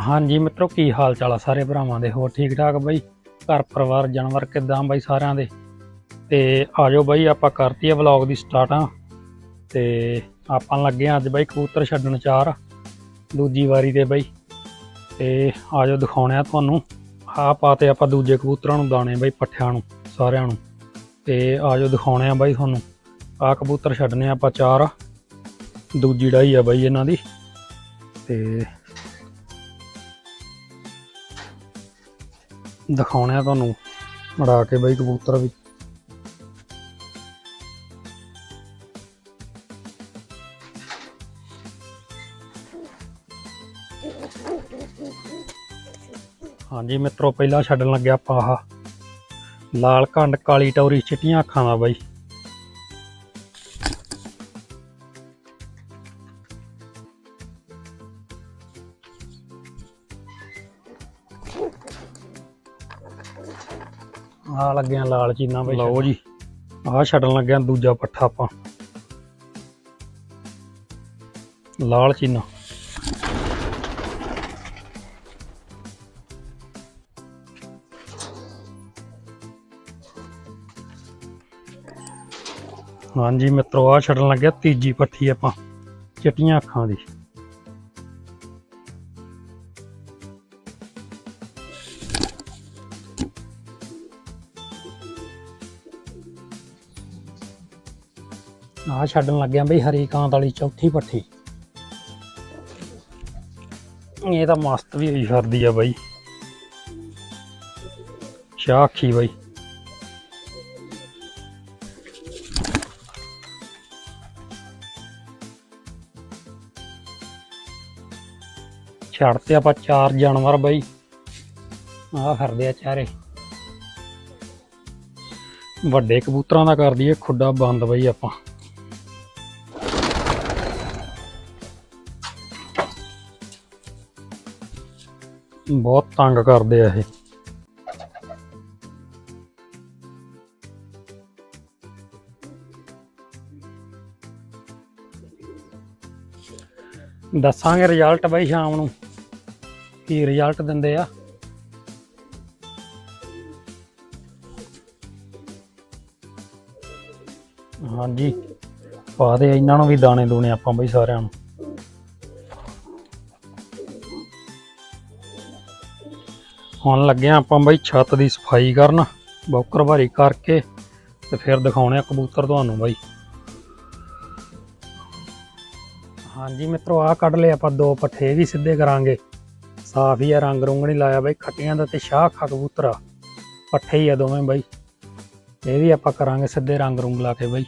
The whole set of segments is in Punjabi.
ਹਾਂਜੀ ਮਿੱਤਰੋ, ਕੀ ਹਾਲ ਚਾਲ ਆ ਸਾਰੇ ਭਰਾਵਾਂ ਦੇ? ਹੋਰ ਠੀਕ ਠਾਕ ਬਾਈ? ਘਰ ਪਰਿਵਾਰ, ਜਾਨਵਰ ਕਿਦਾਂ ਬਾਈ ਸਾਰਿਆਂ ਦੇ? ਤੇ ਆਜੋ ਬਾਈ, ਆਪਾਂ ਕਰਤੀ ਆ ਵਲੌਗ ਦੀ ਸਟਾਰਟ। ਆ ਤੇ ਆਪਾਂ ਲੱਗੇ ਆ ਅੱਜ ਬਾਈ ਕਬੂਤਰ ਛੱਡਣ ਚਾਰ, ਦੂਜੀ ਵਾਰੀ ਤੇ ਬਾਈ। ਤੇ ਆਜੋ ਦਿਖਾਉਣੇ ਆ ਤੁਹਾਨੂੰ। ਆ ਪਾਤੇ ਆਪਾਂ ਦੂਜੇ ਕਬੂਤਰਾਂ ਨੂੰ ਦਾਣੇ ਬਾਈ, ਪੱਠਿਆਂ ਨੂੰ, ਸਾਰਿਆਂ ਨੂੰ। ਤੇ ਆਜੋ ਦਿਖਾਉਣੇ ਆ ਬਾਈ ਤੁਹਾਨੂੰ। ਆ ਕਬੂਤਰ ਛੱਡਨੇ ਆਪਾਂ ਚਾਰ। ਦੂਜੀ ਡਾਈ ਆ ਬਾਈ ਇਹਨਾਂ ਦੀ। ਤੇ ਦਿਖਾਉਣੇ ਆ ਤੁਹਾਨੂੰ। ਉਡਾ ਕੇ ਬਈ ਕਬੂਤਰ ਵੀ। ਹਾਂਜੀ ਮਿੱਤਰੋ, ਪਹਿਲਾਂ ਛੱਡਣ ਲੱਗਿਆ ਆਪਾਂ ਆਹ। ਲਾਲ ਕੰਡ ਕਾਲੀ ਟੌਰੀ, ਚਿੱਟੀਆਂ ਅੱਖਾਂ ਦਾ ਬਾਈ। ਆ ਲੱਗਿਆ ਲਾਲ ਚੀਨਾ ਬਈ ਲਓ ਜੀ, ਆਹ ਛੱਡਣ ਲੱਗਿਆ ਦੂਜਾ ਪੱਠਾ ਆਪਾਂ। ਲਾਲ ਚੀਨਾ। ਹਾਂਜੀ ਮਿੱਤਰੋ ਆ ਛੱਡਣ ਲੱਗਿਆ ਤੀਜੀ ਪੱਠੀ ਆਪਾਂ, ਚਿੱਟੀਆਂ ਅੱਖਾਂ ਦੀ। ਆ ਛੱਡਣ ਲੱਗਿਆ ਬਈ ਹਰੀ ਕਾਂਤ ਵਾਲੀ ਚੌਥੀ ਪੱਠੀ। ਇਹ ਤਾਂ ਮਸਤ ਵੀ ਹੋਈ ਫਿਰਦੀ ਆ ਬਾਈ। ਸ਼ਾਖੀ ਬਾਈ। ਛੱਡ ਤੇ ਆਪਾਂ ਚਾਰ ਜਾਨਵਰ ਬਾਈ। ਆ ਫਿਰਦੇ ਆ ਚਾਰੇ। ਵੱਡੇ ਕਬੂਤਰਾਂ ਦਾ ਕਰਦੀ ਦਈਏ ਖੁੱਡਾ ਬੰਦ ਬਾਈ ਆਪਾਂ। ਬਹੁਤ ਤੰਗ ਕਰਦੇ ਆ ਇਹ। ਦੱਸਾਂਗੇ ਰਿਜ਼ਲਟ ਬਈ ਸ਼ਾਮ ਨੂੰ, ਕੀ ਰਿਜ਼ਲਟ ਦਿੰਦੇ ਆ। ਹਾਂਜੀ, ਪਾ ਦੇ, ਇਹਨਾਂ ਨੂੰ ਵੀ ਦਾਣੇ ਦੂਣੇ ਆਪਾਂ ਬਈ ਸਾਰਿਆਂ ਨੂੰ। ਹੁਣ ਲੱਗੇ ਆਪਾਂ ਬਾਈ ਛੱਤ ਦੀ ਸਫ਼ਾਈ ਕਰਨ। ਬੌਕਰ ਭਾਰੀ ਕਰਕੇ ਤੇ ਫਿਰ ਦਿਖਾਉਣੇ ਆ ਕਬੂਤਰ ਤੁਹਾਨੂੰ ਬਾਈ। ਹਾਂਜੀ ਮਿੱਤਰੋ ਆ ਕੱਢ ਲਏ ਆਪਾਂ ਦੋ ਪੱਠੇ, ਇਹ ਵੀ ਸਿੱਧੇ ਕਰਾਂਗੇ। ਸਾਫ਼ ਹੀ ਆ, ਰੰਗ ਰੁੰਗ ਨਹੀਂ ਲਾਇਆ ਬਾਈ, ਖੱਟੀਆਂ ਦਾ ਤੇ ਸ਼ਾਹ ਖਾ ਕਬੂਤਰ ਆ। ਪੱਠੇ ਹੀ ਆ ਦੋਵੇਂ ਬਾਈ। ਇਹ ਵੀ ਆਪਾਂ ਕਰਾਂਗੇ ਸਿੱਧੇ ਰੰਗ ਰੁੰਗ ਲਾ ਕੇ ਬਾਈ।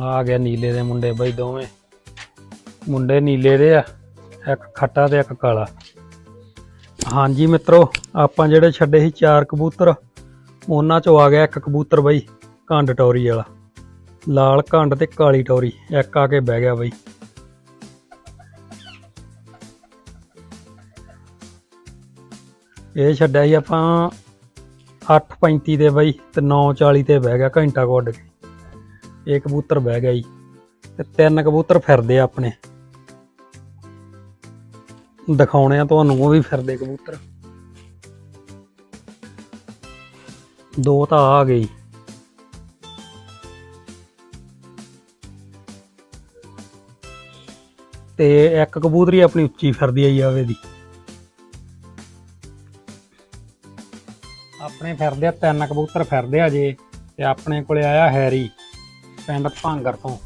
ਆ ਗਿਆ ਨੀਲੇ ਦੇ ਮੁੰਡੇ ਬਾਈ ਦੋਵੇਂ। ਮੁੰਡੇ ਨੀਲੇ ਦੇ ਆ, ਇੱਕ ਖੱਟਾ ਤੇ ਇੱਕ ਕਾਲਾ। ਹਾਂਜੀ ਮਿੱਤਰੋ, ਆਪਾਂ ਜਿਹੜੇ ਛੱਡੇ ਸੀ ਚਾਰ ਕਬੂਤਰ, ਉਹਨਾਂ ਚੋਂ ਆ ਗਿਆ ਇੱਕ ਕਬੂਤਰ ਬਾਈ, ਕੰਡ ਟੌਰੀ ਵਾਲਾ। ਲਾਲ ਕੰਡ ਤੇ ਕਾਲੀ ਟੌਰੀ, ਇੱਕ ਆ ਕੇ ਬਹਿ ਗਿਆ ਬਾਈ। ਇਹ ਛੱਡਿਆ ਸੀ ਆਪਾਂ 8:35 'ਤੇ ਬਾਈ ਤੇ 9:40 ਤੇ ਬਹਿ ਗਿਆ ਘੰਟਾ ਕੁ ਕੇ। ਇਹ ਕਬੂਤਰ ਬਹਿ ਗਿਆ ਜੀ। ਤੇ ਤਿੰਨ ਕਬੂਤਰ ਫਿਰਦੇ ਆਪਣੇ। ਦਿਖਾਉਣੇ ਆ ਤੁਹਾਨੂੰ, ਉਹ ਵੀ ਫਿਰਦੇ ਕਬੂਤਰ। ਦੋ ਤਾਂ ਆ ਗਈ ਤੇ ਇੱਕ ਕਬੂਤਰੀ ਆਪਣੀ ਉੱਚੀ ਫਿਰਦੀ ਆਈ ਆਵੇ ਦੀ। ਆਪਣੇ ਫਿਰਦੇ ਆ, ਤਿੰਨ ਕਬੂਤਰ ਫਿਰਦੇ ਆ ਜੇ, ਤੇ ਆਪਣੇ ਕੋਲੇ ਆਇਆ ਹੈਰੀ, ਪਿੰਡ ਭਾਂਗਰ ਤੋਂ।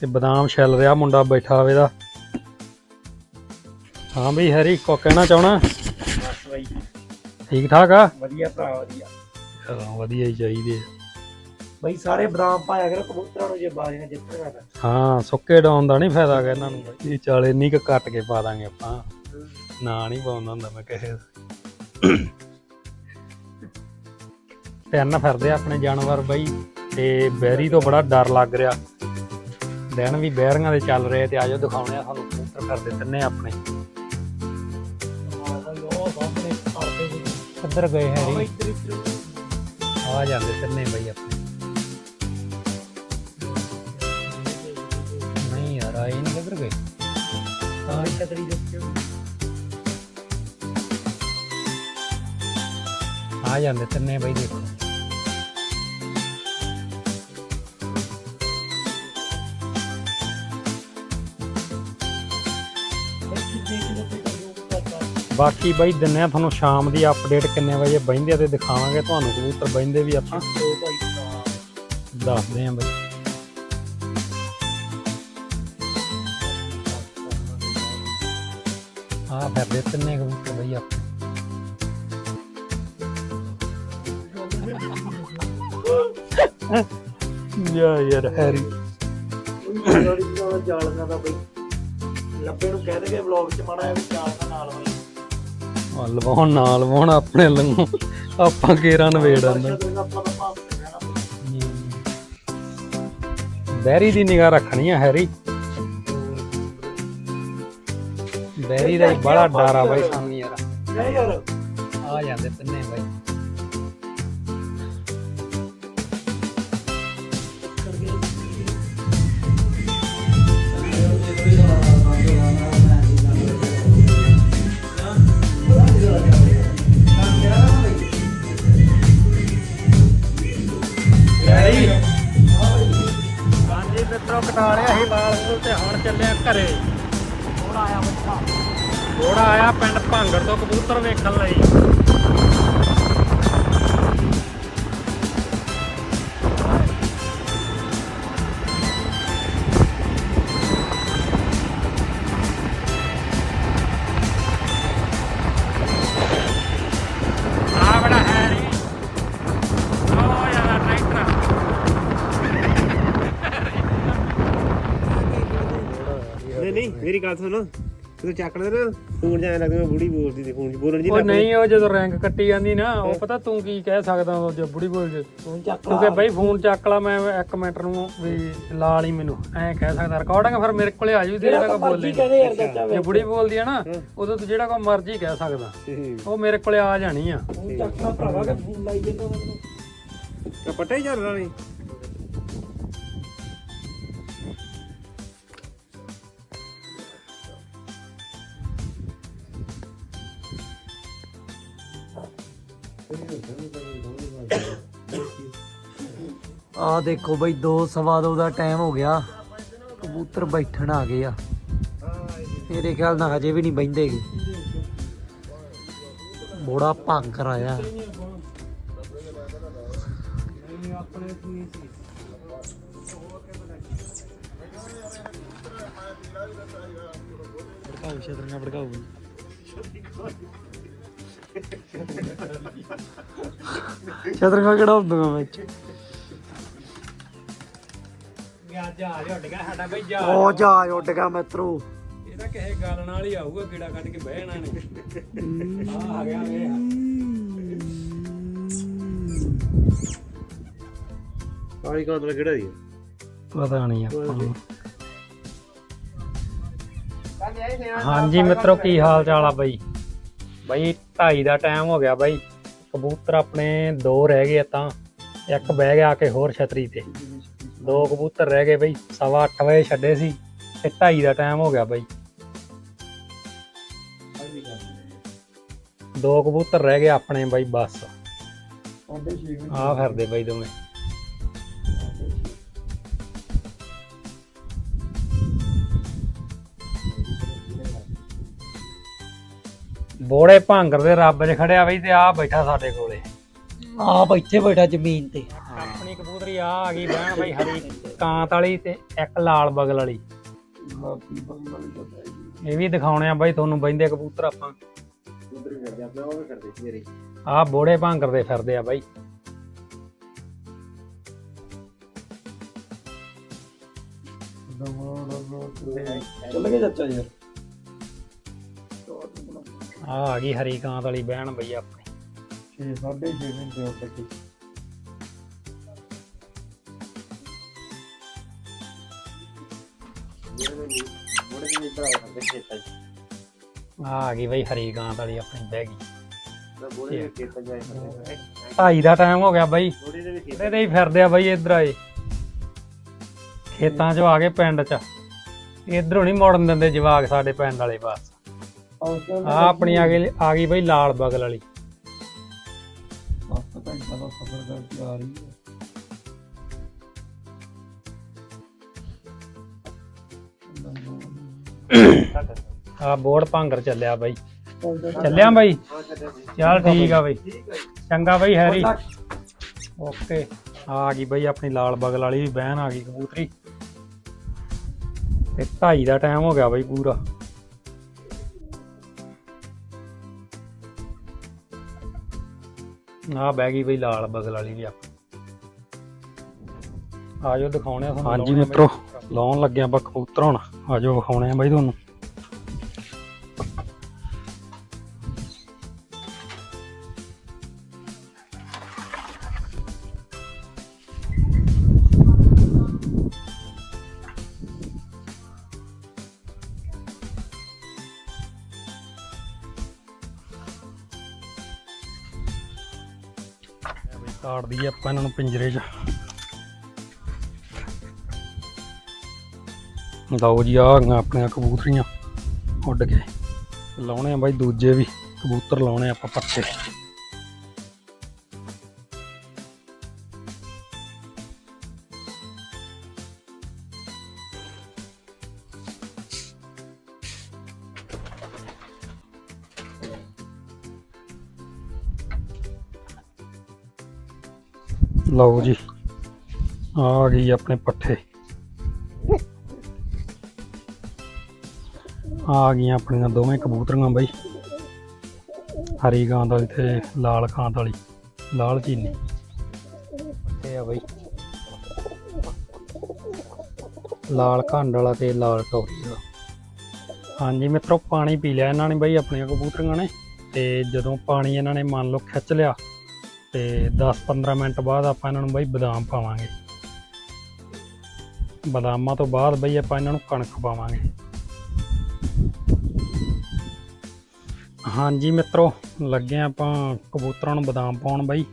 ਤੇ ਬਦਾਮ ਛਿੱਲ ਰਿਹਾ ਮੁੰਡਾ ਬੈਠਾ ਹੋਵੇ ਦਾ। ਹਾਂ ਬਈ ਹੈਰੀ ਕੋ ਕਹਿਣਾ ਚਾਹਣਾ। ਬਸ ਬਾਈ ਠੀਕ ਠਾਕ ਆ? ਵਧੀਆ ਭਰਾ ਵਧੀਆ। ਚਲੋ ਵਧੀਆ ਹੀ ਚਾਹੀਦੇ ਆ। ਬਾਈ ਸਾਰੇ ਬਦਾਮ ਪਾਇਆ ਕਰੋ ਕਬੂਤਰਾਂ ਨੂੰ ਜੇ ਬਾਜ਼ੀਆਂ ਜਿੱਤਣਾ ਤਾਂ। ਹਾਂ ਸੁੱਕੇ ਡਾਉਣ ਦਾ ਨਹੀਂ ਫਾਇਦਾ ਹੈਗਾ ਇਹਨਾਂ ਨੂੰ ਇਹ ਚਾਲ ਇੰਨੀ ਕੁ ਕੱਟ ਕੇ ਪਾ ਦਾਂਗੇ ਆਪਾਂ। ਨਾ ਨਹੀਂ ਪਾਉਂਦਾ ਹੁੰਦਾ ਮੈਂ ਕਹੇ ਤਿੰਨ ਫਿਰਦੇ ਆਪਣੇ ਜਾਨਵਰ ਬਾਈ ਤੇ ਬੈਰੀ ਤੋਂ ਬੜਾ ਡਰ ਲੱਗ ਰਿਹਾ। ਦਿਨ ਵੀ ਬੈਰੀਆਂ ਦੇ ਚੱਲ ਰਹੇ ਤੇ ਆਜੋ ਦਿਖਾਉਣੇ ਆ ਤੁਹਾਨੂੰ। ਕਬੂਤਰ ਫਿਰਦੇ ਤਿੰਨੇ ਆਪਣੇ। ਕਿੱਧਰ ਗਏ ਆ ਹੈਰੀ ਬਾਈ ਇੱਧਰ ਇੱਧਰ ਆ ਜਾਂਦੇ ਤਿੰਨੇ ਬਾਈ ਆਪਣੇ ਨਹੀਂ ਯਾਰ ਆਏ ਨਹੀਂ ਕਿੱਧਰ ਗਏ ਹਾਂ ਛਤਰੀ ਦੇ ਉੱਤੇ ਆ ਜਾਂਦੇ ਤਿੰਨੇ ਬਈ ਦੇਖੋ ਬਾਕੀ ਬਈ ਦਿੰਨੇ ਆ ਤੁਹਾਨੂੰ ਸ਼ਾਮ ਦੀ ਅਪਡੇਟ ਕਿੰਨੇ ਵਜੇ ਬਹਿੰਦੇ ਆ ਤੇ ਦਿਖਾਵਾਂਗੇ ਤੁਹਾਨੂੰ ਕਬੂਤਰ ਬਹਿੰਦੇ ਵੀ ਆਪਾਂ। ਦੋ ਦੱਸਦੇ ਆ ਬਈ। ਆ ਫਿਰਦੇ ਤਿੰਨੇ ਕਬੂਤਰ ਬਈ ਆਪਣੇ ਯਾ ਯਾਰ ਹੈਰੀ। ਜਾਲਗਾ ਦਾ ਬਈ। ਲੱਭੇ ਨੂੰ ਕਹਿ ਦੇਗੇ ਵਲੌਗ ਚ ਮਾੜਾ ਜਿਹਾ ਵੀ ਜਾਲਗਾ ਨਾਲ ਬਈ। ਆ ਲਵਾਉਣ ਨਾ ਲਵਾਉਣ ਆਪਣੇ ਲੰਗੋ ਆਪਾਂ ਕੇਰਾਂ ਨਵੇੜ ਆਂਦਾ ਬੈਰੀ ਦੀ ਨਿਗਾਹ ਰੱਖਣੀ ਆ ਹੈਰੀ। ਬੈਰੀ ਦਾ ਬੜਾ ਡਰ ਬਾਈ ਸਾਨੂੰ ਯਾਰ। ਨਹੀਂ ਯਾਰ। ਆ ਜਾਂਦੇ ਤਿੰਨੇ। ਤੋਂ ਕਬੂਤਰ ਵੇਖਣ ਲਈ। ਨਹੀਂ ਮੇਰੀ ਗੱਲ ਸੁਣ। ਤੂੰ ਚੱਕ ਲੈ ਨਾ ਫੋਨ ਜਾਣ ਲੱਗਦਾ ਮੈਂ ਬੁੜੀ ਬੋਲਦੀ ਸੀ ਫੋਨ 'ਚ ਬੋਲਣ ਜੀ ਉਹ ਨਹੀਂ ਉਹ ਜਦੋਂ ਰੈਂਕ ਕੱਟੀ ਜਾਂਦੀ ਨਾ ਉਹ ਪਤਾ ਤੂੰ ਕੀ ਕਹਿ ਸਕਦਾ ਉਹ ਜੇ ਬੁੜੀ ਬੋਲ ਜੇ। ਤੂੰ ਚੱਕ ਕਿਉਂਕਿ ਬਈ ਫੋਨ ਚੱਕ ਲਾ ਮੈਂ ਇੱਕ ਮਿੰਟ ਨੂੰ ਵੀ ਲਾ ਲਈ ਮੈਨੂੰ ਐਂ ਕਹਿ ਸਕਦਾ। ਰਿਕਾਰਡਿੰਗ ਫਿਰ ਮੇਰੇ ਕੋਲੇ ਆ ਜੂ ਜਿਹੜਾ ਕੋ ਬੋਲੇ ਜੇ ਬੁੜੀ ਬੋਲਦੀ ਆ ਨਾ ਉਦੋਂ ਤੂੰ ਜਿਹੜਾ ਕੋ ਮਰਜ਼ੀ ਕਹਿ ਸਕਦਾ। ਉਹ ਮੇਰੇ ਕੋਲੇ ਆ ਜਾਣੀ ਆ। ਚੱਕ ਲਾ ਭਰਾਵਾ ਕਿ ਫੋਨ ਲਾਈ ਜਾਂਦਾ ਮੈਨੂੰ ਤਾਂ ਪਟਾ ਚੱਲ ਰਾਣੀ? ਆ ਦੇਖੋ ਬਈ 2 ਸਵਾ ਦੋ ਦਾ ਟਾਈਮ ਹੋ ਗਿਆ। ਕਬੂਤਰ ਬੈਠਣ ਆ ਗਏ ਆ। ਮੇਰੇ ਖਿਆਲ ਨਾਲ ਹਜੇ ਵੀ ਨਹੀਂ ਬੈੰਦੇਗੇ ਬੋੜਾ ਭੰਕਰ ਆਇਆ ਭੜਕਾਉ ਛਤਰੀਆਂ ਭੜਕਾਉ ਛਤਰੀਆਂ ਕਿਹੜਾ ਹੁੰਦਾ ਵਿੱਚ? ਅੱਜ ਆ ਉੱਡ ਗਿਆ ਸਾਡਾ ਬਈ ਜਾ ਉਹ ਜਹਾਜ਼ ਉੱਡ ਗਿਆ ਮਿੱਤਰੋ। ਇਹਦਾ ਕਿਸੇ ਗੱਲ ਨਾਲ ਹੀ ਆਊਗਾ ਕੀੜਾ ਕੱਢ ਕੇ ਬਹਿ ਜਾਣਾ ਨੇ ਆ ਆ ਗਿਆ ਵੇ ਕਾਲੀ ਕਾਂਤਲਾ ਕਿਹੜਾ ਦੀ ਪਤਾ ਨਹੀਂ ਆਪਾਂ ਨੂੰ ਹਾਂਜੀ ਮਿੱਤਰੋ ਕੀ ਹਾਲ ਚਾਲ ਆ ਬਾਈ? ਬਾਈ 2:30 ਦਾ ਟਾਈਮ ਹੋ ਗਿਆ ਬਾਈ। ਕਬੂਤਰ ਆਪਣੇ ਦੋ ਰਹਿ ਗਏ ਆ ਤਾਂ। ਇੱਕ ਬਹਿ ਗਿਆ ਆ ਕੇ ਹੋਰ ਛਤਰੀ ਤੇ। ਦੋ ਕਬੂਤਰ ਰਹਿ ਗਏ ਬਾਈ ਸਵਾ ਅੱਠ ਵਜੇ ਛੱਡੇ ਸੀ ਤੇ 2:30 ਦਾ ਟਾਈਮ ਹੋ ਗਿਆ ਬਾਈ। ਦੋ ਕਬੂਤਰ ਰਹਿ ਗਏ ਆਪਣੇ ਬਾਈ ਬਸ। ਆ ਫਿਰਦੇ ਬਾਈ ਦੋਵੇਂ। ਬੋੜੇ ਭਾਂਗਰ ਦੇ ਰੱਬ 'ਚ ਖੜਿਆ ਬਈ ਤੇ ਆ ਬੈਠਾ ਸਾਡੇ ਕੋਲੇ। ਆਪ ਇੱਥੇ ਬੈਠਾ ਜ਼ਮੀਨ ਤੇ। ਆਪਣੀ ਕਬੂਤਰੀ ਆ ਆ ਗਈ ਬਹਿਣ ਬਈ ਹਰੀ ਕਾਂਤ ਵਾਲੀ ਤੇ ਇੱਕ ਲਾਲ ਬਗਲ ਵਾਲੀ। ਇਹ ਵੀ ਦਿਖਾਉਣੇ ਆ ਬਾਈ ਤੁਹਾਨੂੰ ਬੈਂਦੇ ਕਬੂਤਰ ਆਪਾਂ। ਉਧਰ ਕਰਦੇ ਆਪਣੇ ਉਹ ਵੀ ਕਰਦੇ ਸੀ ਮੇਰੀ ਆ ਬੋੜੇ ਭਾਂਗਰ ਦੇ ਫਿਰਦੇ ਆ ਬਾਈ। ਚੱਲ ਗਏ ਚਾਚਾ ਯਾਰ ਆ ਆ ਗਈ ਹਰੀ ਕਾਂਤ ਵਾਲੀ ਬਹਿਣ ਬਈ ਆਪਣੀ। 6 6.5 ਮਿੰਟ ਹੋ ਖੇਤਾਂ 'ਚ। ਆ ਆ ਗਈ ਬਈ ਹਰੀ ਕਾਂਤ ਵਾਲੀ ਆਪਣੀ ਬਹਿ ਗਈ। ਤਾਂ ਬੁੜੇ ਦੇ ਖੇਤਾਂ 'ਚ ਆਏ ਕਰਦੇ ਢਾਈ ਦਾ ਟਾਈਮ ਹੋ ਗਿਆ ਬਾਈ। ਬੁੜੇ ਦੇ ਵੀ ਖੇਤ ਇਹਦੇ ਹੀ ਫਿਰਦੇ ਆ ਬਾਈ ਇੱਧਰ ਆਏ। ਖੇਤਾਂ 'ਚ ਆ ਗਏ ਪਿੰਡ 'ਚ। ਇਧਰੋਂ ਨਹੀਂ ਮੋੜਨ ਦਿੰਦੇ ਜਵਾਕ ਸਾਡੇ ਪਿੰਡ ਵਾਲੇ ਬਸ ਆ ਆਪਣੀ ਆ ਗਈ ਆ ਗਈ ਬਈ ਲਾਲ ਬਗਲ ਵਾਲੀ। ਘੰਟਾ ਦਾ ਸਫ਼ਰ ਕਰਕੇ ਆ ਰਹੀ ਹੈ। ਆ ਬੋਰਡ ਭਾਂਗਰ ਚੱਲਿਆ ਬਾਈ। ਚੱਲਿਆ ਬਾਈ? ਚੱਲ ਠੀਕ ਆ ਬਾਈ। ਚੰਗਾ ਬਾਈ ਹੈਰੀ। ਓਕੇ। ਆ ਗਈ ਬਾਈ ਆਪਣੀ ਲਾਲ ਬਗਲ ਵਾਲੀ ਵੀ ਬਹਿਨ ਆ ਗਈ ਕਬੂਤਰੀ। ਤੇ ਢਾਈ ਦਾ ਟਾਈਮ ਹੋ ਗਿਆ ਬਾਈ ਪੂਰਾ। ਆ ਬਹਿ ਗਈ ਬਈ ਲਾਲ ਬਗਲ ਵਾਲੀ ਵੀ ਆਪਾਂ ਆਜੋ ਦਿਖਾਉਣੇ ਆ ਤੁਹਾਨੂੰ ਹਾਂਜੀ ਮਿੱਤਰੋ ਲਾਉਣ ਲੱਗੇ ਆਪਾਂ ਕਬੂਤਰ ਹੁਣ। ਆਜੋ ਵਿਖਾਉਣੇ ਆ ਬਾਈ ਤੁਹਾਨੂੰ। ਬਈ ਦਈਏ ਆਪਾਂ ਇਹਨਾਂ ਨੂੰ ਪਿੰਜਰੇ 'ਚ। ਲਓ ਜੀ ਆ ਗਈਆਂ ਆਪਣੀਆਂ ਕਬੂਤਰੀਆਂ ਉੱਡ ਕੇ ਲਾਉਣੇ ਆ ਬਾਈ ਦੂਜੇ ਵੀ, ਕਬੂਤਰ ਲਾਉਣੇ ਆਪਾਂ ਪੱਕੇ ਲਓ ਜੀ। ਆ ਗਈ ਆਪਣੇ ਪੱਠੇ। ਆ ਗਈਆਂ ਆਪਣੀਆਂ ਦੋਵੇਂ ਕਬੂਤਰੀਆਂ ਬਾਈ। ਹਰੀ ਗਾਂਦ ਵਾਲੀ ਤੇ ਲਾਲ ਖਾਂਦ ਵਾਲੀ। ਲਾਲ ਚੀਨੀ। ਪੱਠੇ ਆ ਬਾਈ। ਲਾਲ ਘੰਡ ਵਾਲਾ ਤੇ ਲਾਲ ਟੋਰੀ ਵਾਲਾ। ਹਾਂਜੀ ਮਿੱਤਰੋ, ਪਾਣੀ ਪੀ ਲਿਆ ਇਹਨਾਂ ਨੇ ਬਾਈ, ਆਪਣੀਆਂ ਕਬੂਤਰੀਆਂ ਨੇ। ਤੇ ਜਦੋਂ ਪਾਣੀ ਇਹਨਾਂ ਨੇ ਮੰਨ ਲਓ ਖਿੱਚ ਲਿਆ ਤੇ 10-15 ਮਿੰਟ ਬਾਅਦ ਆਪਾਂ ਇਹਨਾਂ ਨੂੰ ਬਈ ਬਦਾਮ ਪਾਵਾਂਗੇ। ਬਦਾਮਾਂ ਤੋਂ ਬਾਅਦ ਬਈ ਆਪਾਂ ਇਹਨਾਂ ਨੂੰ ਕਣਕ ਪਾਵਾਂਗੇ। ਹਾਂਜੀ ਮਿੱਤਰੋ ਲੱਗੇ ਆਪਾਂ ਕਬੂਤਰਾਂ ਨੂੰ ਬਦਾਮ ਪਾਉਣ ਬਈ।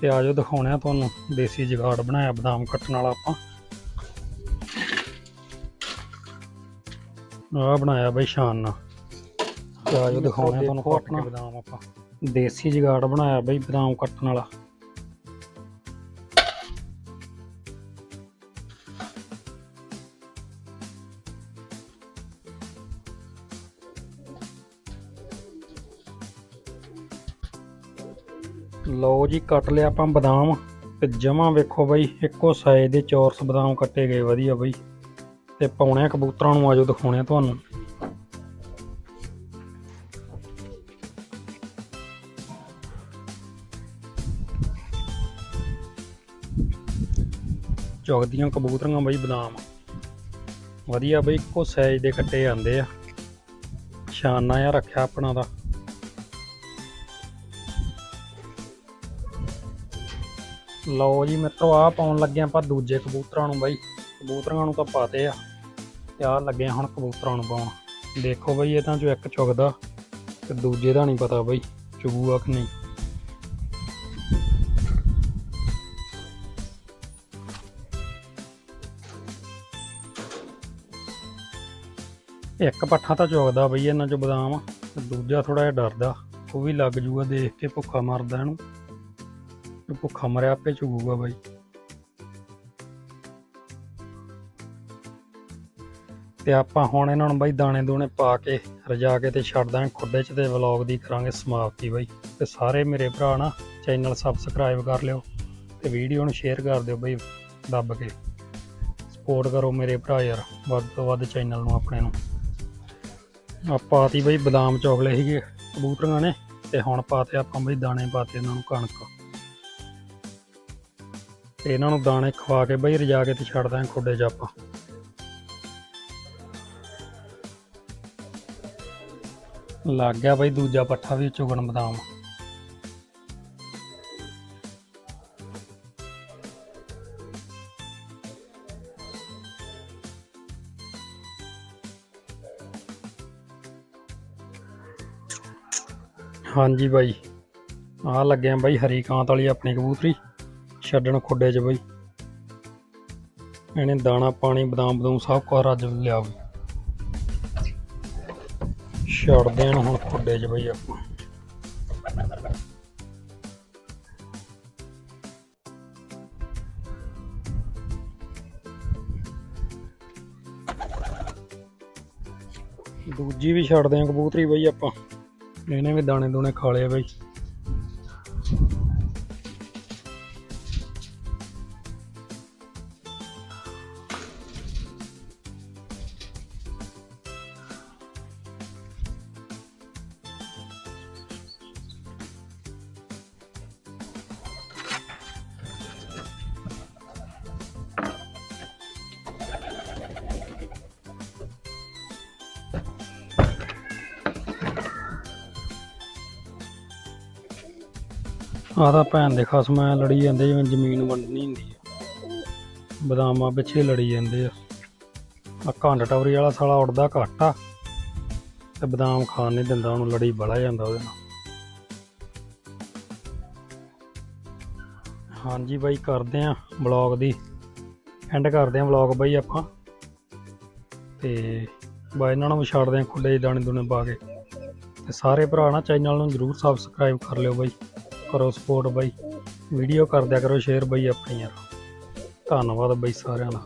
ਤੇ ਆਜੋ ਦਿਖਾਉਣੇ ਆ ਤੁਹਾਨੂੰ ਦੇਸੀ ਜੁਗਾੜ ਬਣਾਇਆ ਬਦਾਮ ਕੱਟਣ ਵਾਲਾ ਆਪਾਂ। ਆ ਬਣਾਇਆ ਬਈ ਸ਼ਾਨ ਨਾਲ। ਆਜੋ ਦਿਖਾਉਣੇ ਆ ਤੁਹਾਨੂੰ ਕੱਟ ਕੇ ਬਦਾਮ ਆਪਾਂ। ਦੇਸੀ ਜੁਗਾੜ ਬਣਾਇਆ ਬਈ ਬਦਾਮ ਕੱਟਣ ਵਾਲਾ। ਲਓ ਜੀ, ਕੱਟ ਲਿਆ ਆਪਾਂ ਬਦਾਮ ਤੇ ਜਮਾ ਵੇਖੋ ਬਈ, ਇੱਕੋ ਸਾਈਜ਼ ਦੇ ਚੌਰਸ ਬਦਾਮ ਕੱਟੇ ਗਏ, ਵਧੀਆ ਬਈ। ਤੇ ਪਾਉਣੇ ਕਬੂਤਰਾਂ ਨੂੰ ਆਜੋ ਦਿਖਾਉਣੇ ਤੁਹਾਨੂੰ। ਚੁਗਦੀਆਂ ਕਬੂਤਰੀਆਂ ਬਈ ਬਦਾਮ। ਵਧੀਆ ਬਈ, ਇੱਕੋ ਸਾਈਜ਼ ਦੇ ਕੱਟੇ ਜਾਂਦੇ ਆ। ਸ਼ਾਨਾ ਆ ਰੱਖਿਆ ਆਪਣਾ ਦਾ। ਲਓ ਜੀ ਮਿੱਤਰੋ ਆ ਪਾਉਣ ਲੱਗੇ ਆਪਾਂ ਦੂਜੇ ਕਬੂਤਰਾਂ ਨੂੰ ਬਾਈ। ਕਬੂਤਰਾਂ ਨੂੰ ਤਾਂ ਪਾਤੇ ਆ। ਤੇ ਆ ਲੱਗੇ ਹੁਣ ਕਬੂਤਰਾਂ ਨੂੰ ਪਾਉਣ। ਦੇਖੋ ਬਈ ਇਹ ਤਾਂ ਜੋ ਇੱਕ ਚੁਗਦਾ ਤੇ ਦੂਜੇ ਦਾ ਨਹੀਂ ਪਤਾ ਬਈ, ਚੁਗੂਗਾ ਕਿ ਨਹੀਂ। ਇੱਕ ਪੱਠਾ ਤਾਂ ਚੁਗਦਾ ਬਈ ਇਹਨਾਂ ਚੋਂ ਬਦਾਮ, ਤੇ ਦੂਜਾ ਥੋੜਾ ਜਿਹਾ ਡਰਦਾ, ਉਹ ਵੀ ਲੱਗ ਜੂਗਾ ਦੇਖ ਕੇ ਭੁੱਖਾ ਮਰਦਾ ਇਹਨੂੰ। ਤੇ ਭੁੱਖਾ ਮਰਿਆ ਆਪੇ ਚੁਗੂਗਾ ਬਾਈ। ਤੇ ਆਪਾਂ ਹੁਣ ਇਹਨਾਂ ਨੂੰ ਬਾਈ ਦਾਣੇ ਦੂਣੇ ਪਾ ਕੇ, ਰਜਾ ਕੇ ਤੇ ਛੱਡ ਦਾਂਗੇ, ਖੁੱਡੇ 'ਚ ਤੇ ਵਲੌਗ ਦੀ ਕਰਾਂਗੇ ਸਮਾਪਤੀ ਬਾਈ। ਤੇ ਸਾਰੇ ਮੇਰੇ ਭਰਾ ਨਾ ਚੈਨਲ ਸਬਸਕ੍ਰਾਈਬ ਕਰ ਲਿਓ ਤੇ ਵੀਡੀਓ ਨੂੰ ਸ਼ੇਅਰ ਕਰ ਦਿਓ ਬਾਈ ਦੱਬ ਕੇ। ਸਪੋਰਟ ਕਰੋ ਮੇਰੇ ਭਰਾ ਯਾਰ, ਵੱਧ ਤੋਂ ਵੱਧ ਚੈਨਲ ਨੂੰ ਆਪਣੇ ਨੂੰ। ਆਪਾਂ ਤੀ ਬਈ ਬਦਾਮ ਚੌਗਲੇ ਸੀਗੇ ਕਬੂਤਰਾਂ ਨੇ, ਤੇ ਹੁਣ ਪਾਤੇ ਆਪਾਂ ਬਈ ਦਾਣੇ ਪਾਤੇ ਇਹਨਾਂ ਨੂੰ ਕਣਕ। ਤੇ ਇਹਨਾਂ ਨੂੰ ਦਾਣੇ ਖਵਾ ਕੇ ਬਈ ਰਜਾ ਕੇ ਤੇ ਛੱਡ ਦਾਂ ਖੁੱਡੇ 'ਚ ਆਪਾਂ। ਲੱਗ ਗਿਆ ਬਈ ਦੂਜਾ ਪੱਠਾ ਵੀ ਚੁਗਣ ਬਦਾਮ। ਹਾਂਜੀ ਬਾਈ। ਆਹ ਲੱਗੇ ਆ ਬਾਈ ਹਰੀ ਕਾਂਤ ਵਾਲੀ ਆਪਣੀ ਕਬੂਤਰੀ, ਛੱਡਣ ਖੁੱਡੇ 'ਚ ਬਾਈ। ਇਹਨੇ ਦਾਣਾ, ਪਾਣੀ, ਬਦਾਮ, ਬਦੂਮ ਸਭ ਕੁਝ ਰੱਜ ਲਿਆ ਬਈ। ਛੱਡਦੇ ਹਨ ਹੁਣ ਖੁੱਡੇ 'ਚ ਬਈ ਆਪਾਂ। ਦੂਜੀ ਵੀ ਛੱਡਦੇ ਆ ਕਬੂਤਰੀ ਬਾਈ ਆਪਾਂ। ਇਹਨੇ ਵੀ ਦਾਣੇ ਦੂਣੇ ਖਾ ਲਏ ਬਈ। ਆਹ ਤਾਂ ਭੈਣ ਦੇ ਖਸਮ ਐ ਲੜੀ ਜਾਂਦੇ ਜਿਵੇਂ ਜ਼ਮੀਨ ਵੰਡਣੀ ਹੁੰਦੀ ਆ। ਬਦਾਮਾਂ ਪਿੱਛੇ ਲੜੀ ਜਾਂਦੇ ਆ। ਆ ਕੰਡ ਟੌਰੀ ਵਾਲਾ ਸਾਲਾ ਉੱਡਦਾ ਘੱਟ ਆ। ਤੇ ਬਦਾਮ ਖਾਣ ਨਹੀਂ ਦਿੰਦਾ, ਉਹਨੂੰ ਲੜੀ ਬੜਾ ਜਾਂਦਾ ਉਹਦੇ ਨਾਲ। ਹਾਂਜੀ ਬਾਈ, ਕਰਦੇ ਆ ਬਲੌਗ ਦੀ। ਐਂਡ ਕਰਦੇ ਆ ਬਲੌਗ ਬਾਈ ਆਪਾਂ। ਤੇ ਬਾਈ ਇਹਨਾਂ ਨੂੰ ਵੀ ਛੱਡਦੇ ਆ ਖੁੱਡੇ ਜਿਹੇ ਦਾਣੇ ਦੂਣੇ ਪਾ ਕੇ। ਤੇ ਸਾਰੇ ਭਰਾ ਨਾ ਚੈਨਲ ਨੂੰ ਜਰੂਰ ਸਬਸਕ੍ਰਾਈਬ ਕਰ ਲਿਓ ਬਾਈ। ਕਰੋ ਸਪੋਰਟ ਬਾਈ। ਵੀਡੀਓ ਕਰ ਦਿਆ ਕਰੋ ਸ਼ੇਅਰ ਬਾਈ ਆਪਣੀ ਯਾਰ ਧੰਨਵਾਦ ਬਾਈ ਸਾਰਿਆਂ ਦਾ।